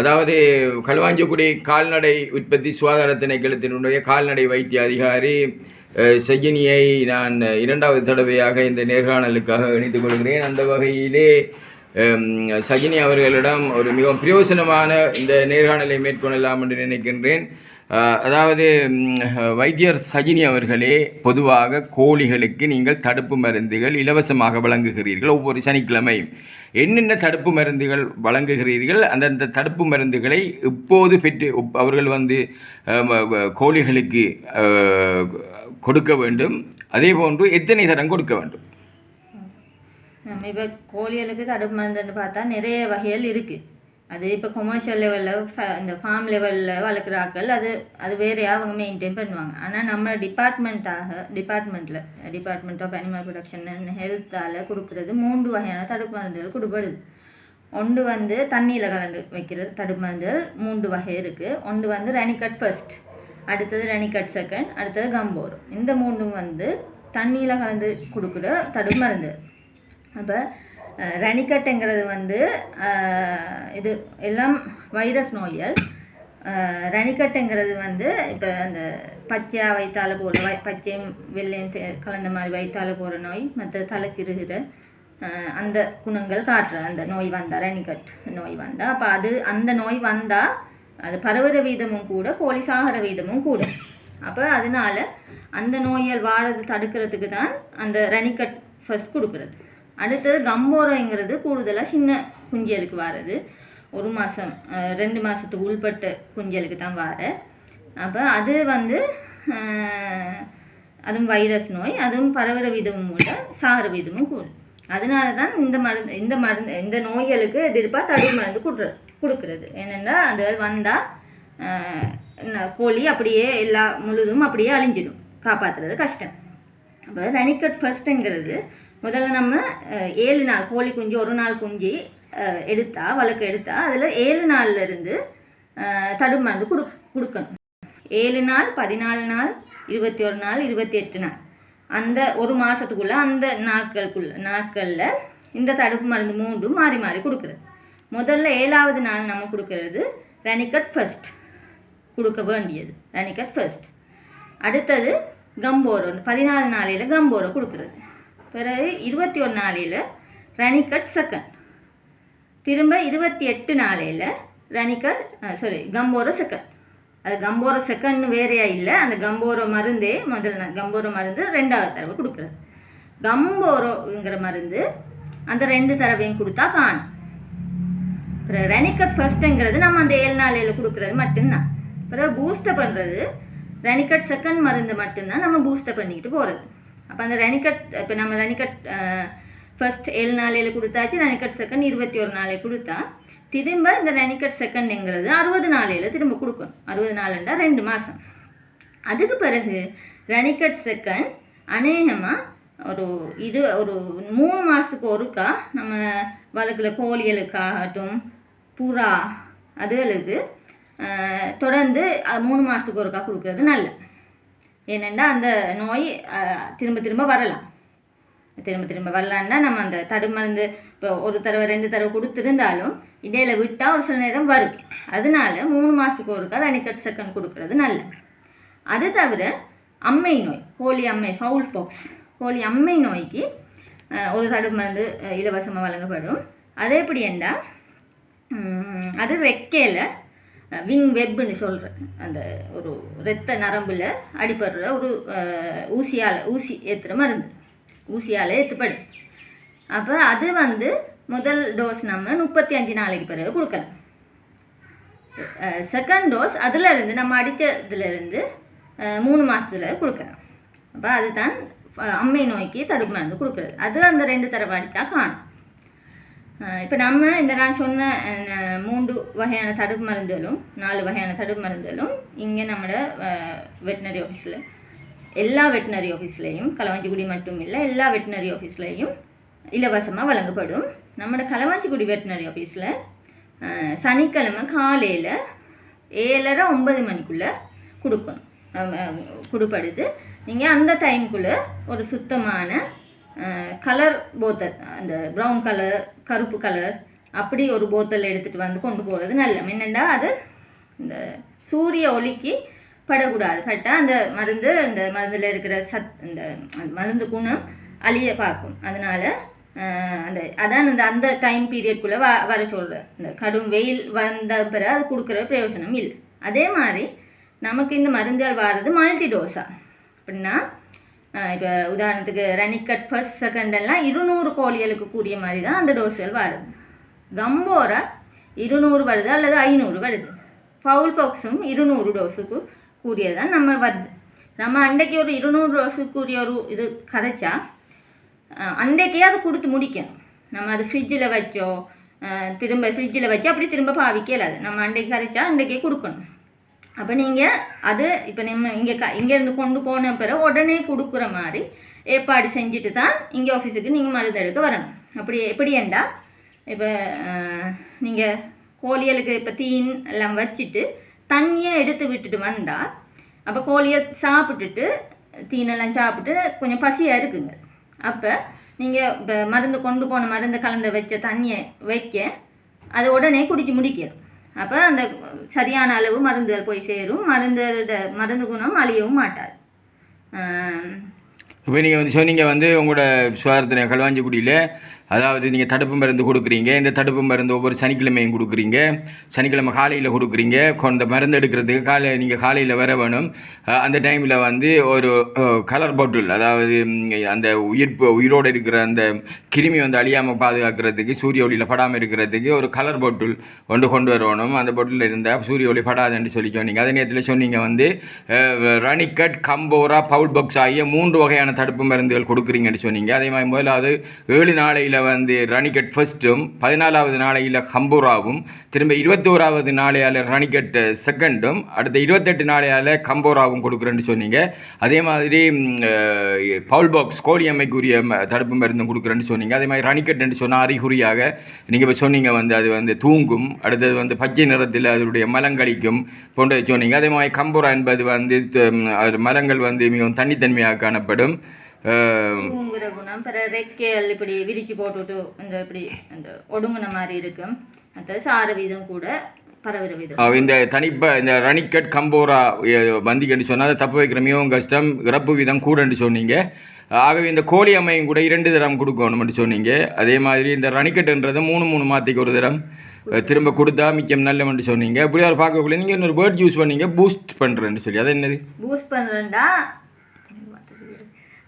அதாவது கல்வாஞ்சிக்குடி கால்நடை உற்பத்தி சுகாதார திணைக்களத்தினுடைய கால்நடை வைத்திய அதிகாரி அஹ், நான் இரண்டாவது தடவையாக இந்த நேர்காணலுக்காக இணைத்துக் கொள்கிறேன். அந்த வகையிலே சஜினி அவர்களிடம் ஒரு மிகவும் பிரயோசனமான இந்த நேர்காணலை மேற்கொள்ளலாம் என்று நினைக்கின்றேன். அதாவது வைத்தியர் சஜினி அவர்களே பொதுவாக கோழிகளுக்கு நீங்கள் தடுப்பு மருந்துகள் இலவசமாக வழங்குகிறீர்கள் ஒவ்வொரு சனிக்கிழமையும். என்னென்ன தடுப்பு மருந்துகள் வழங்குகிறீர்கள்? அந்தந்த தடுப்பு மருந்துகளை இப்போது பெற்று அவர்கள் வந்து கோழிகளுக்கு கொடுக்க வேண்டும். அதே போன்று எத்தனை தரம் கொடுக்க வேண்டும்? இப்போ கோழிகளுக்கு தடுப்பு மருந்துன்னு பார்த்தா நிறைய வகைகள் இருக்குது அது இப்போ கொமர்ஷியல் லெவலில் இந்த ஃபார்ம் லெவலில் வளர்க்குறாக்கள் அது அது வேறையாக அவங்க மெயின்டைன் பண்ணுவாங்க. ஆனால் நம்ம டிபார்ட்மெண்ட்டாக டிபார்ட்மெண்ட்டில் department of animal production and ஹெல்த்தால் கொடுக்குறது மூன்று வகையான தடுப்பு மருந்துகள் கொடுப்படுது ஒன்று வந்து தண்ணியில் கலந்து வைக்கிறது தடுப்பு மருந்துகள் மூன்று வகை இருக்குது ஒன்று வந்து ரெனிகட் ஃபர்ஸ்ட் அடுத்தது ரெனிகட் செகண்ட் அடுத்தது கம்போர் இந்த மூன்றும் வந்து தண்ணியில் கலந்து கொடுக்குற தடுப்பு மருந்து அப்போ ரனிக்கட்டுங்கிறது வந்து இது எல்லாம் வைரஸ் நோய்கள். ரனிக்கட்டுங்கிறது வந்து இப்போ அந்த பச்சையாக வைத்தால போகிற வை பச்சையும் வெள்ளையும் தே- கலந்த மாதிரி வைத்தால போகிற நோய் மற்ற தலைக்கிருகிற அந்த குணங்கள் காட்டுற அந்த நோய் வந்தால் ரனிக்கட் நோய் வந்தால் அப்போ அது அந்த நோய் வந்தால் அது பரவுற வீதமும் கூட கோழி சாகிற வீதமும் கூட. அப்போ அதனால அந்த நோய்கள் வாரது தடுக்கிறதுக்கு தான் அந்த ரனிக்கட் ஃபர்ஸ்ட் கொடுக்குறது. அடுத்தது கம்போரோங்கிறது கூடுதலாக சின்ன குஞ்சியலுக்கு வாரது. ஒரு மாதம் ரெண்டு மாதத்துக்கு உள்பட்ட குஞ்சலுக்கு தான் வார. அப்போ அது வந்து அதுவும் வைரஸ் நோய் அதுவும் பரவுற விதமும் கூட சாகிற விதமும் கூட. அதனால தான் இந்த மருந்து இந்த மருந்து இந்த நோய்களுக்கு எதிர்ப்பாக தடுப்பு மருந்து கொடுற கொடுக்குறது. ஏனென்னா அது வந்தால் கோழி அப்படியே எல்லா முழுதும் அப்படியே அழிஞ்சிடும். காப்பாற்றுறது கஷ்டம். அப்போ ரெனிகட் ஃபர்ஸ்ட்டுங்கிறது முதல்ல நம்ம ஏழு நாள் கோழி குஞ்சு ஒரு நாள் குஞ்சு எடுத்தா வழக்கு எடுத்தா அதில் ஏழு நாள்ல இருந்து தடுப்பு மருந்து கொடு கொடுக்கணும். ஏழு நாள் பதினாலு நாள் இருபத்தி ஒரு நாள் இருபத்தி எட்டு நாள். அந்த ஒரு மாதத்துக்குள்ளே அந்த நாட்களுக்குள்ள நாட்களில் இந்த தடுப்பு மருந்து மூன்றும் மாறி மாறி கொடுக்குறது. முதல்ல ஏழாவது நாள் நம்ம கொடுக்கறது ரனிகட் ஃபர்ஸ்ட் கொடுக்க வேண்டியது ரனிகட் ஃபர்ஸ்ட் அடுத்தது கம்போரோ பதினாலு நாளையில் கம்போரோ கொடுக்குறது. பிறகு இருபத்தி ஒரு நாளையில் ரனிகட் செகண்ட் திரும்ப இருபத்தி எட்டு நாளையில் ரனிகட் சாரி கம்போரோ செகண்ட் அது கம்போரோ செகண்ட்னு வேறையா இல்லை அந்த கம்போரோ மருந்தே முதல் நா- கம்போரோ மருந்து ரெண்டாவது தடவை கொடுக்குறது. கம்போரோங்கிற மருந்து அந்த ரெண்டு தடவையும் கொடுத்தா காணும். அப்புறம் ரெனிகட் ஃபர்ஸ்ட்டுங்கிறது நம்ம அந்த ஏழு நாளையில் கொடுக்குறது மட்டும்தான். அப்புறம் பூஸ்டர் பண்ணுறது ரெனிகட் செகண்ட் மருந்து மட்டும்தான் நம்ம பூஸ்டர் பண்ணிக்கிட்டு போகிறது அப்போ அந்த ரனிகட் இப்போ நம்ம ரனிகட் ஃபர்ஸ்ட் ஏழு நாளையில் கொடுத்தாச்சு ரனிகட் செகண்ட் இருபத்தி ஒரு நாளைக்கு கொடுத்தா திரும்ப இந்த ரனிகட் செகண்ட்ங்கிறது அறுபது நாளையில் திரும்ப கொடுக்கணும். அறுபது நாளுண்டா ரெண்டு மாதம் அதுக்கு பிறகு ரனிகட் செகண்ட் அநேகமாக ஒரு இது ஒரு மூணு மாதத்துக்கு ஒருக்கா நம்ம வழக்கில் கோழிகளுக்காகட்டும் புறா அதுகளுக்கு தொடர்ந்து மூணு மாதத்துக்கு ஒருக்கா கொடுக்குறது நல்லது. என்னென்னா அந்த நோய் திரும்ப திரும்ப வரலாம். திரும்ப திரும்ப வரலான்னா நம்ம அந்த தடுமருந்து இப்போ ஒரு தடவை ரெண்டு தடவை கொடுத்துருந்தாலும் இடையில விட்டால் ஒரு சில நேரம் வரும். அதனால மூணு மாதத்துக்கு ஒருக்கா அனிக்கட் செகண்ட் கொடுக்கறது நல்லது. அது தவிர அம்மை நோய் கோழி அம்மை ஃபவுல் பாக்ஸ் கோழி அம்மை நோய்க்கு ஒரு தடு மருந்து இலவசமாக வழங்கப்படும். அது எப்படி என்றால் அது ரெக்கையில் விங் வெப்புன்னு சொல்கிறேன் அந்த ஒரு இரத்த நரம்பில் அடிபடுற ஒரு ஊசியால் ஊசி ஏற்றுற மருந்து. ஊசியால் ஏற்றுப்படும் அப்போ அது வந்து முதல் டோஸ் நம்ம முப்பத்தி அஞ்சு நாளைக்கு பிறகு கொடுக்கலாம். செகண்ட் டோஸ் அதிலிருந்து நம்ம அடித்ததுலேருந்து மூணு மாதத்துல கொடுக்கலாம். அப்போ அதுதான் அம்மை நோய்க்கு தடுப்பு மருந்து கொடுக்குறது. அது அந்த ரெண்டு தடவை அடித்தா காணும். இப்போ நம்ம இந்த நான் சொன்ன மூன்று வகையான தடுப்பு மருந்துகளும் நாலு வகையான தடுப்பு மருந்துகளும் இங்கே நம்மளோட வெட்டினரி ஆஃபீஸில் எல்லா வெட்டினரி ஆஃபீஸ்லேயும் களவாஞ்சிக்குடி மட்டும் இல்லை எல்லா வெட்டினரி ஆஃபீஸ்லேயும் இலவசமாக வழங்கப்படும். நம்மளோட களவாஞ்சிக்குடி வெட்டினரி ஆஃபீஸில் சனிக்கிழமை காலையில் ஏழரை ஒன்பது மணிக்குள்ளே கொடுக்கணும். கொடுப்படுது. நீங்கள் அந்த டைம்குள்ளே ஒரு சுத்தமான கலர் போத்தல் அந்த ப்ரௌன் கலர் கருப்பு கலர் அப்படி ஒரு போத்தல் எடுத்துகிட்டு வந்து கொண்டு போகிறது நல்ல என்னென்னா அது இந்த சூரிய ஒளிக்கு படக்கூடாது. பட்டால் அந்த மருந்து அந்த மருந்தில் இருக்கிற சத் இந்த அந்த மருந்து குணம் அழிய பார்க்கும். அதனால் அந்த அதான் அந்த அந்த டைம் பீரியட்குள்ளே வ வர சொல்கிறேன் இந்த கடும் வெயில் வந்த பிறகு அது கொடுக்குற பிரயோஜனம் இல்லை. அதே மாதிரி நமக்கு இந்த மருந்துகள் வர்றது மல்டி டோஸாக அப்படின்னா இப்போ உதாரணத்துக்கு ரனிக்கட் ஃபர்ஸ்ட் செகண்ட் எல்லாம் இருநூறு கோழிகளுக்கு கூடிய மாதிரி தான் அந்த டோஸ்கள் வருது கம்போரா இருநூறு வருது அல்லது ஐநூறு வருது. ஃபவுல் பாக்ஸும் இருநூறு டோஸுக்கு கூடியதான் நம்ம வருது. நம்ம அன்றைக்கு ஒரு இருநூறு டோஸுக்கு கூடிய ஒரு இது கரைச்சா அன்றைக்கே அது கொடுத்து முடிக்கணும். நம்ம அது ஃப்ரிட்ஜில் வச்சோ திரும்ப ஃப்ரிட்ஜில் வச்சு அப்படி திரும்ப பாவிக்கலாது நம்ம அன்றைக்கு கரைச்சா அன்றைக்கே கொடுக்கணும். அப்போ நீங்கள் அது இப்போ நம்ம இங்கே க இங்கேருந்து கொண்டு போன பிறகு உடனே கொடுக்குற மாதிரி ஏற்பாடு செஞ்சுட்டு தான் இங்கே ஆஃபீஸுக்கு நீங்கள் மருந்து எடுக்க வரணும். அப்படி எப்படி ஏண்டா இப்போ நீங்கள் கோழிகளுக்கு இப்போ தீன் எல்லாம் வச்சுட்டு தண்ணியை எடுத்து விட்டுட்டு வந்தால் அப்போ கோழியை சாப்பிட்டுட்டு தீனெல்லாம் சாப்பிட்டு கொஞ்சம் பசியாக இருக்குங்க. அப்போ நீங்கள் இப்போ மருந்து கொண்டு போன மருந்து கலந்து வச்ச தண்ணியை வைக்க அது உடனே குடிச்சு முடிக்கணும். அப்போ அந்த சரியான அளவு மருந்துகள் போய் சேரும். மருந்தோட மருந்து குணம் அழியவும் மாட்டாது. இப்போ நீங்கள் வந்து சொன்னீங்க வந்து உங்களோட சுகாதாரத்தின களுவாஞ்சிக்குடியில் அதாவது நீங்கள் தடுப்பு மருந்து கொடுக்குறீங்க இந்த தடுப்பு மருந்து ஒவ்வொரு சனிக்கிழமையும் கொடுக்குறீங்க. சனிக்கிழமை காலையில் கொடுக்குறீங்க. கொண்ட மருந்து எடுக்கிறதுக்கு காலை நீங்கள் காலையில் வர வேணும். அந்த டைமில் வந்து ஒரு கலர் பாட்டில் அதாவது அந்த உயிர் உயிரோடு இருக்கிற அந்த கிருமி வந்து அழியாமல் பாதுகாக்கிறதுக்கு சூரிய ஒளியில் படாமல் இருக்கிறதுக்கு ஒரு கலர் பாட்டில் கொண்டு கொண்டு வரணும். அந்த பாட்டில் இருந்தால் சூரிய ஒளி படாதுன்னு சொல்லி சொன்னீங்க அதே நேரத்தில் சொன்னீங்க வந்து ரனிக்கட் கம்போரா பவுல் பாக்ஸ் ஆகிய மூன்று வகையான தடுப்பு மருந்துகள் கொடுக்குறீங்கன்னு சொன்னீங்க. அதே மாதிரி முதலாவது ஏழு நாளையில் வந்து ரணிகட் ஃபர்ஸ்ட்டும் பதினாலாவது நாளையில் கம்போராவும் திரும்ப இருபத்தோராவது நாளையால் ரணிகட் செகண்டும் அடுத்த இருபத்தெட்டு நாளையால் கம்போராவும் கொடுக்குறேன்னு சொன்னீங்க. அதே மாதிரி பவுல் பாக்ஸ் கோழி அம்மைக்குரிய ம- தடுப்பு மருந்தும் கொடுக்குறேன்னு சொன்னீங்க. அதே மாதிரி ரனிக்கட்னு சொன்னால் அறிகுறியாக நீங்கள் இப்போ சொன்னீங்க வந்து அது வந்து தூங்கும் அடுத்தது வந்து பச்சை நிறத்தில் அதனுடைய மலங்கழிக்கும் போன்றதை சொன்னீங்க. அதே மாதிரி கம்போரா என்பது வந்து அது மரங்கள் வந்து மிகவும் தனித்தன்மையாக காணப்படும். தூங்குற குணம் பிற ரெக்கைகள் இப்படி விரிச்சு போட்டுட்டு இந்த இப்படி இந்த ஒடுங்குன மாதிரி இருக்கும். மற்ற சார வீதம் கூட இந்த தனிப்ப இந்த ரனிக்கட் கம்போரா வந்திக்கன்னு சொன்னால் அதை தப்பு வைக்கிற மிகவும் கஷ்டம். இறப்பு வீதம் கூடன்னு சொன்னீங்க. ஆகவே இந்த கோழி அம்மையும் கூட இரண்டு தரம் கொடுக்கணும்னு சொன்னீங்க. அதே மாதிரி இந்த ரனிக்கட்டுன்றது மூணு மூணு மாதத்துக்கு ஒரு தரம். திரும்ப கொடுத்தா மிச்சம் நல்லவன்ட்டு சொன்னீங்க. இப்படி அவர் பார்க்கக்குள்ள நீங்கள் இன்னொரு வேர்ட் யூஸ் பண்ணீங்க பூஸ்ட் பண்ணுறேன்னு சொல்லி. அது என்னது? பூஸ்ட் பண்ணுறேன்டா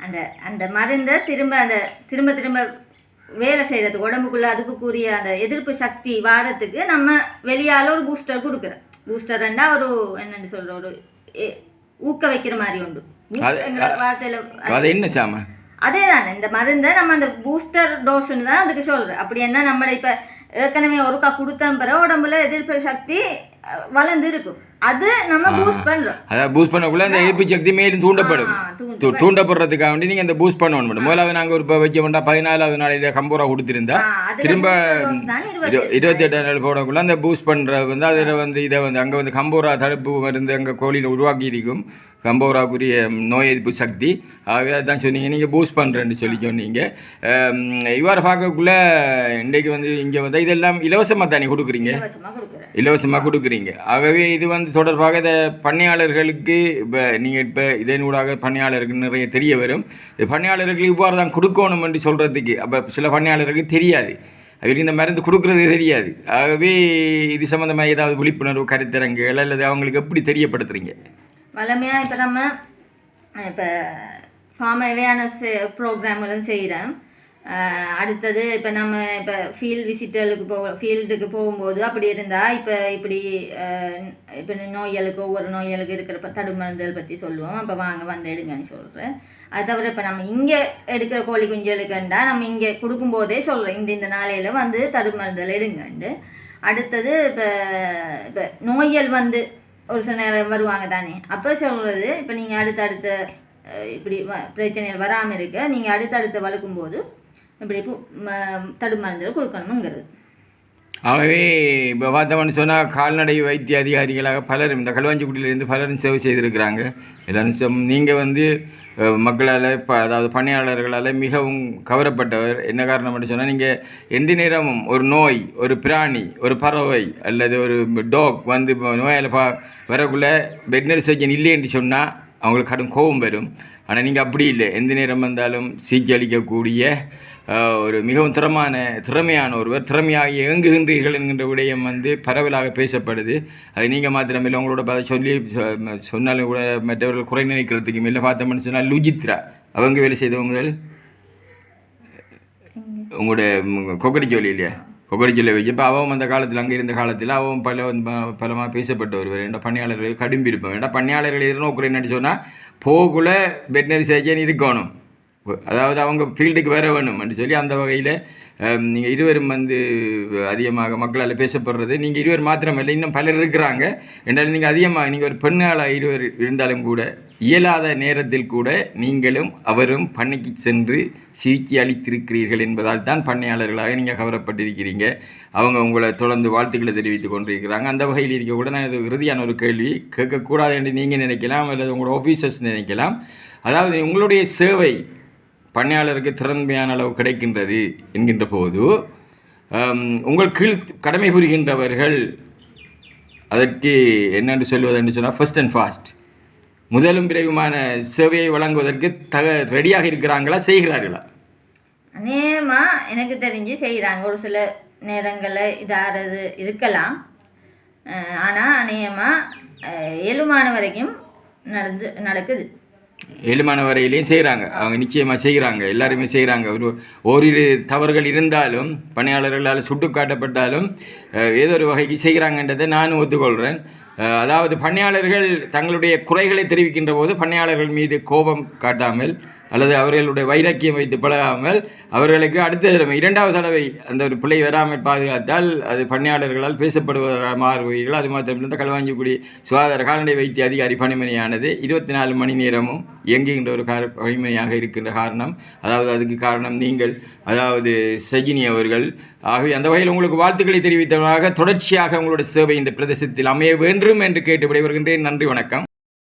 அந்த அந்த மருந்தை திரும்ப அந்த திரும்ப திரும்ப வேலை செய்கிறதுக்கு உடம்புக்குள்ளே அதுக்கு கூறிய அந்த எதிர்ப்பு சக்தி வாரத்துக்கு நம்ம வெளியால் ஒரு பூஸ்டர் கொடுக்குறோம். பூஸ்டர்ண்டா ஒரு என்னென்னு சொல்கிற ஒரு ஊக்க வைக்கிற மாதிரி உண்டு. வார்த்தையில் அது என்ன சாமா? அதே தானே இந்த மருந்தை நம்ம அந்த பூஸ்டர் டோஸ்ன்னு தான் அதுக்கு சொல்கிறேன் அப்படி என்ன நம்மளை இப்போ ஏற்கனவே ஒருக்கா கொடுத்த பிறகு உடம்புல எதிர்ப்பு சக்தி வளர்ந்து இருக்கும். அது நம்ம பூஸ்ட் பண்ணுறோம் அதாவது பூஸ்ட் பண்ணக்குள்ள அந்த எதிர்ப்பு சக்தி மேலும் தூண்டப்படும். தூண்டப்படுறதுக்காக வேண்டி நீங்கள் அந்த பூஸ்ட் பண்ணணும் மேடம். முதலாவது நாங்கள் ஒரு வைக்க வேண்டாம் பதினாலாவது நாளையில் கம்போரா கொடுத்துருந்தா திரும்ப இரு- இருபத்தி எட்டாம் நாள். போடக்குள்ள அந்த பூஸ்ட் பண்ணுற வந்து அதில் வந்து இதை வந்து அங்கே வந்து கம்போரா தடுப்பு மருந்து அங்கே கோழியில் உருவாக்கி இருக்கும் கம்போராக்குரிய நோய் எதிர்ப்பு சக்தி. ஆகவே அதான் சொன்னீங்க. நீங்கள் பூஸ்ட் பண்ணுறேன்னு சொல்லி சொன்னீங்க. இவ்வாறு பார்க்கக்குள்ள இன்றைக்கு வந்து இங்கே வந்து இதெல்லாம் இலவசமாக தானே கொடுக்குறீங்க? இலவசமாக கொடுக்குறீங்க. ஆகவே இது வந்து தொடர்பாக இந்த பண்ணையாளர்களுக்கு இப்போ நீங்கள் இப்போ இதனூடாக பண்ணையாளருக்கு நிறைய தெரிய வரும். இது பண்ணையாளர்களுக்கு இவ்வாறு தான் கொடுக்கணும் என்று சொல்கிறதுக்கு அப்போ சில பண்ணையாளர்களுக்கு தெரியாது. அவருக்கு இந்த மருந்து கொடுக்குறது தெரியாது. ஆகவே இது சம்மந்தமாக ஏதாவது விழிப்புணர்வு கருத்தரங்குகள் அல்லது அவங்களுக்கு எப்படி தெரியப்படுத்துறீங்க? வளமையாக இப்போ நம்ம இப்போ ஃபார்ம் அவேர்னஸ் ப்ரோக்ராம்களும் செய்கிறோம் அடுத்தது இப்போ நம்ம இப்போ ஃபீல்டு விசிட்டலுக்கு போக ஃபீல்டுக்கு போகும்போது அப்படி இருந்தால் இப்போ இப்படி இப்போ நோய்களுக்கு ஒவ்வொரு நோய்களுக்கு இருக்கிற ப- மருந்துகள் பற்றி சொல்லுவோம். அப்போ வாங்க வந்து எடுங்கன்னு சொல்கிறேன் அது தவிர இப்போ நம்ம இங்கே எடுக்கிற கோழி குஞ்சலுக்குண்டா நம்ம இங்கே கொடுக்கும்போதே சொல்கிறோம் இந்த இந்த நாளையில் வந்து தடுப்பு மருந்துகள் எடுங்கண்டு. அடுத்தது இப்போ இப்போ நோய்கள் வந்து ஒரு சில நேரம் வருவாங்க தானே. அப்போ சொல்கிறது இப்போ நீங்கள் அடுத்தடுத்த இப்படி வ- பிரச்சனைகள் வராமல் இருக்க நீங்கள் அடுத்தடுத்து வளர்க்கும்போது இப்படி பு- ம- கொடுக்கணுங்கிறது ஆகவே இப்போ பார்த்தோம்னு சொன்னால் கால்நடை வைத்திய அதிகாரிகளாக பலரும் இந்த களுவாஞ்சிக்குடியிலேருந்து பலரும் சேவை செய்திருக்கிறாங்க. எல்லாரும் நீங்கள் வந்து மக்களால் இப்போ அதாவது பணியாளர்களால் மிகவும் கவரப்பட்டவர். என்ன காரணம் காரணம்னு சொன்னால் நீங்கள் எந்த நேரமும் ஒரு நோய் ஒரு பிராணி ஒரு பறவை அல்லது ஒரு டாக் வந்து நோயால் பா வரக்குள்ளே வெட்டினரி சர்ஜன் இல்லைன்னு சொன்னால் அவங்களுக்கு கடும் கோபம் வரும். ஆனால் நீங்கள் அப்படி இல்லை. எந்த நேரம் வந்தாலும் சிகிச்சை அளிக்கக்கூடிய ஒரு மிகவும் திறமான திறமையான ஒருவர் திறமையாக இயங்குகின்றீர்கள் என்கின்ற விடயம் வந்து பரவலாக பேசப்படுது. அது நீங்கள் மாத்திரமில்லை உங்களோட ப- சொல்லி சொன்னாலும் கூட மற்றவர்கள் குறை நினைக்கிறதுக்கு இல்லை. பார்த்தோம்னு சொன்னால் லுஜித்ரா அவங்க வேலை செய்தவங்க உங்களோட கொக்கடிச்சோலி இல்லையா? கொக்கடிச்சோலை வச்சு இப்போ அவன் அந்த காலத்தில் அங்கே இருந்த காலத்தில் அவன் பல பலமாக பேசப்பட்ட ஒருவர். என்ற பணியாளர்கள் கடும்பி இருப்போம் ஏன்னா பணியாளர்கள் எதிர்நோக்குறேன்னு சொன்னால் போகுல வெட்டினரி சர்ஜன் இருக்கணும். அதாவது அவங்க ஃபீல்டுக்கு வர வேணும்னு சொல்லி அந்த வகையில் நீங்கள் இருவரும் வந்து அதிகமாக மக்களால் பேசப்படுறது நீங்கள் இருவர் மாத்திரமல்ல இன்னும் பலர் இருக்கிறாங்க. என்றாலும் நீங்கள் அதிகமாக நீங்கள் ஒரு பெண்ணாளாக இருவர் இருந்தாலும் கூட இயலாத நேரத்தில் கூட நீங்களும் அவரும் பண்ணைக்கு சென்று சிகிச்சை அளித்திருக்கிறீர்கள் என்பதால் தான் பண்ணையாளர்களாக நீங்கள் கவரப்பட்டிருக்கிறீங்க. அவங்க உங்களை தொடர்ந்து வாழ்த்துக்களை தெரிவித்துக் கொண்டிருக்கிறாங்க. அந்த வகையில் இருக்க கூட நான் இது இறுதியான ஒரு கேள்வி கேட்கக்கூடாது என்று நீங்கள் நினைக்கலாம் அல்லது உங்களோட ஆஃபீஸர்ஸ் நினைக்கலாம். அதாவது உங்களுடைய சேவை பணியாளருக்கு திறமையான அளவு கிடைக்கின்றது என்கின்ற போது உங்கள் கீழ் கடமை புரிகின்றவர்கள் அதற்கு என்னென்று சொல்வது என்று சொன்னால் ஃபர்ஸ்ட் அண்ட் ஃபாஸ்ட் முதலும் விரைவுமான சேவையை வழங்குவதற்கு தக ரெடியாக இருக்கிறாங்களா செய்கிறார்களா? அநேகமாக எனக்கு தெரிஞ்சு செய்கிறாங்க. ஒரு சில நேரங்களில் இதாகிறது இருக்கலாம். ஆனால் அநேகமாக ஏழுமான வரைக்கும் நடந்து நடக்குது. ஏழுமான வரையிலையும் செய்கிறாங்க அவங்க நிச்சயமாக செய்கிறாங்க எல்லாருமே செய்கிறாங்க ஒரு ஓரிரு தவறுகள் இருந்தாலும் பணியாளர்களால் சுட்டு காட்டப்பட்டாலும் ஏதோ ஒரு வகைக்கு செய்கிறாங்கன்றதை நானும் ஒத்துக்கொள்கிறேன் அதாவது பணியாளர்கள் தங்களுடைய குறைகளை தெரிவிக்கின்ற போது பணியாளர்கள் மீது கோபம் காட்டாமல் அல்லது அவர்களுடைய வைராக்கியம் வைத்து பழகாமல் அவர்களுக்கு அடுத்த தடவை இரண்டாவது தடவை அந்த ஒரு பிள்ளை வராமல் பாதுகாத்தால் அது பணியாளர்களால் பேசப்படுவதாக மாறுவீர்கள். அது மாத்திரமில்லை இந்த களவாஞ்சிக்குடி சுகாதார கால்நடை வைத்திய அதிகாரி பணிமனையானது இருபத்தி நாலு மணி நேரமும் இயங்குகின்ற ஒரு கார பணிமனையாக இருக்கின்ற காரணம். அதாவது அதுக்கு காரணம் நீங்கள் அதாவது சஜினி அவர்கள். ஆகவே அந்த வகையில் உங்களுக்கு வாழ்த்துக்களை தெரிவித்தவராக தொடர்ச்சியாக உங்களோட சேவை இந்த பிரதேசத்தில் அமைய வேண்டும் என்று கேட்டு விடைபெறுகின்றேன் நன்றி வணக்கம்.